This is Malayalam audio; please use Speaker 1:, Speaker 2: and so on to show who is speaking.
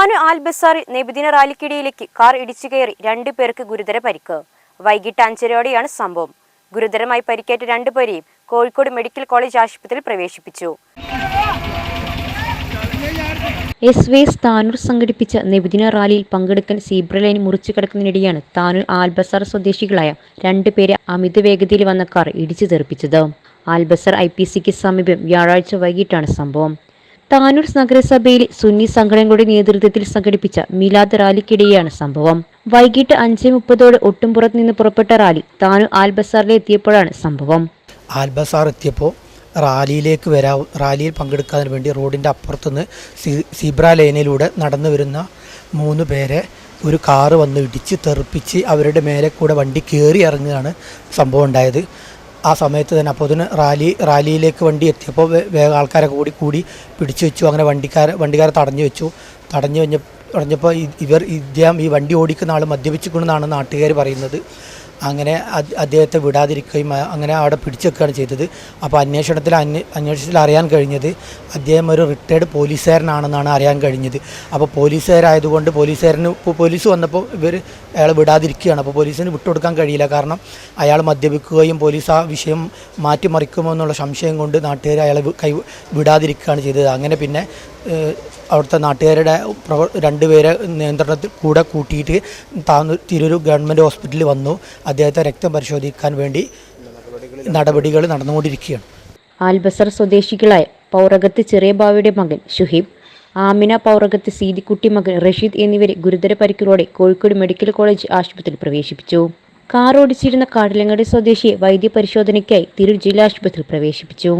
Speaker 1: ഷാനു ആൽ ബസാറിൽ നബിദിന റാലിക്കിടയിലേക്ക് കാർ ഇടിച്ചു കയറി രണ്ടു പേർക്ക് ഗുരുതര പരിക്ക് വൈകിട്ട് അഞ്ചരയോടെയാണ് സംഭവം ഗുരുതരമായി പരിക്കേറ്റ രണ്ടുപേരെയും കോഴിക്കോട് മെഡിക്കൽ കോളേജ് ആശുപത്രിയിൽ പ്രവേശിപ്പിച്ചു
Speaker 2: എസ് വേ താനൂർ സംഘടിപ്പിച്ച നിബിദിന റാലിയിൽ പങ്കെടുക്കാൻ സീബ്ര ലൈൻ മുറിച്ചു കിടക്കുന്നതിനിടെയാണ് താനൂർ ആൽബസാർ സ്വദേശികളായ രണ്ടുപേരെ അമിത വേഗതയിൽ വന്ന കാർ ഇടിച്ചു തെറിപ്പിച്ചത് ആൽബസാർ ഐ പി സിക്ക് സമീപം വ്യാഴാഴ്ച വൈകിട്ടാണ് സംഭവം താനൂർ നഗരസഭയിൽ സുന്നി സംഘടനകളുടെ നേതൃത്വത്തിൽ സംഘടിപ്പിച്ച മിലാദ് റാലിക്കിടെയാണ് സംഭവം വൈകിട്ട് അഞ്ച് മുപ്പതോടെ ഒട്ടുംപുറത്ത് നിന്ന് പുറപ്പെട്ട റാലി താനൂർ ആൽബസാറിലെ എത്തിയപ്പോഴാണ് സംഭവം
Speaker 3: ആൽബസാർ എത്തിയപ്പോൾ റാലിയിലേക്ക് വരാ റാലിയിൽ പങ്കെടുക്കാൻ വേണ്ടി റോഡിന്റെ അപ്പുറത്തുനിന്ന് സീബ്ര ലൈനിലൂടെ നടന്നു വരുന്ന മൂന്ന് പേരെ ഒരു കാറ് വന്ന് ഇടിച്ച് തെറിപ്പിച്ച് അവരുടെ മേലെ കൂടെ വണ്ടി കയറി ഇറങ്ങുകയാണ് സംഭവം ഉണ്ടായത് ആ സമയത്ത് തന്നെ അപ്പോൾ അതിന് റാലി റാലിയിലേക്ക് വണ്ടി എത്തിയപ്പോൾ വേഗം ആൾക്കാരൊക്കെ കൂടി കൂടി പിടിച്ചു വെച്ചു അങ്ങനെ വണ്ടിക്കാരെ വണ്ടിക്കാരെ തടഞ്ഞു വെച്ചു തടഞ്ഞു കഴിഞ്ഞ തടഞ്ഞപ്പോൾ ഇവർ ഇദ്ദേഹം ഈ വണ്ടി ഓടിക്കുന്ന ആൾ മദ്യപിച്ചിരിക്കണമെന്നാണ് നാട്ടുകാർ പറയുന്നത് അങ്ങനെ അദ്ദേഹത്തെ വിടാതിരിക്കുകയും അങ്ങനെ അവിടെ പിടിച്ചെക്കുകയാണ് ചെയ്തത് അപ്പോൾ അന്വേഷണത്തിൽ അന്വേഷണത്തിൽ അറിയാൻ കഴിഞ്ഞത് അദ്ദേഹം ഒരു റിട്ടയർഡ് പോലീസുകാരനാണെന്നാണ് അറിയാൻ കഴിഞ്ഞത് അപ്പോൾ പോലീസുകാരായതുകൊണ്ട് പോലീസുകാരന് പോലീസ് വന്നപ്പോൾ ഇവർ അയാൾ വിടാതിരിക്കുകയാണ് അപ്പോൾ പോലീസിന് വിട്ടുകൊടുക്കാൻ കഴിയില്ല കാരണം അയാൾ മദ്യപിക്കുകയും പോലീസ് ആ വിഷയം മാറ്റിമറിക്കുമോ എന്നുള്ള സംശയം കൊണ്ട് നാട്ടുകാർ അയാളെ കൈ വിടാതിരിക്കുകയാണ് ചെയ്തത് അങ്ങനെ പിന്നെ അവിടുത്തെ നാട്ടുകാരുടെ പ്രവ രണ്ടുപേരെ നിയന്ത്രണത്തിൽ കൂടെ കൂട്ടിയിട്ട് താന്നൂർ തിരൂർ ഗവൺമെൻറ് ഹോസ്പിറ്റലിൽ വന്നു അദ്ദേഹത്തെ രക്തം പരിശോധിക്കാൻ വേണ്ടി നടപടികൾ നടന്നുകൊണ്ടിരിക്കുകയാണ്
Speaker 2: ആൽബസർ സ്വദേശികളായ ചെറിയ ചെറിയബാവയുടെ മകൻ ഷുഹീബ് ആമിന പൗറകത്ത് സീതിക്കുട്ടി മകൻ റഷീദ് എന്നിവരെ ഗുരുതര പരിക്കുകളോടെ കോഴിക്കോട് മെഡിക്കൽ കോളേജ് ആശുപത്രിയിൽ പ്രവേശിപ്പിച്ചു കാർ ഓടിച്ചിരുന്ന കാട്ടിലങ്ങാടി സ്വദേശിയെ വൈദ്യപരിശോധനയ്ക്കായി തിരൂർ ജില്ലാ ആശുപത്രിയിൽ പ്രവേശിപ്പിച്ചു